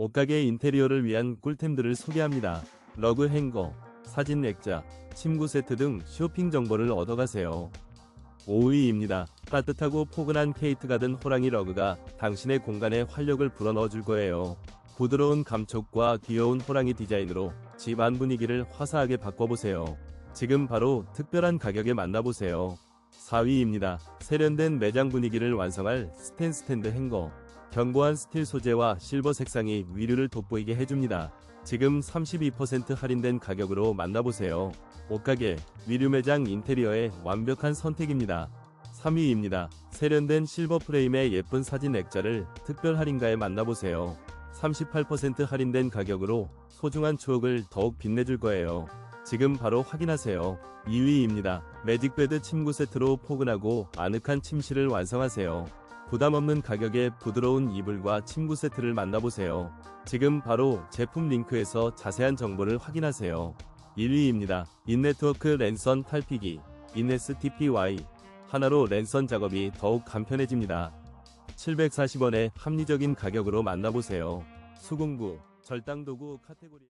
옷가게 인테리어를 위한 꿀템들을 소개합니다. 러그 행거, 사진 액자, 침구 세트 등 쇼핑 정보를 얻어가세요. 5위입니다. 따뜻하고 포근한 케이트 가든 호랑이 러그가 당신의 공간에 활력을 불어넣어 줄 거예요. 부드러운 감촉과 귀여운 호랑이 디자인으로 집안 분위기를 화사하게 바꿔보세요. 지금 바로 특별한 가격에 만나보세요. 4위입니다. 세련된 매장 분위기를 완성할 스탠 스탠드 행거. 견고한 스틸 소재와 실버 색상이 위류를 돋보이게 해줍니다. 지금 32% 할인된 가격으로 만나보세요. 옷가게, 위류 매장 인테리어의 완벽한 선택입니다. 3위입니다. 세련된 실버 프레임의 예쁜 사진 액자를 특별 할인가에 만나보세요. 38% 할인된 가격으로 소중한 추억을 더욱 빛내줄 거예요. 지금 바로 확인하세요. 2위입니다. 매직베드 침구 세트로 포근하고 아늑한 침실을 완성하세요. 부담 없는 가격에 부드러운 이불과 침구 세트를 만나보세요. 지금 바로 제품 링크에서 자세한 정보를 확인하세요. 1위입니다. 인네트워크 랜선 탈피기 인네스 TPY 하나로 랜선 작업이 더욱 간편해집니다. 740원의 합리적인 가격으로 만나보세요. 수공구, 절당도구 카테고리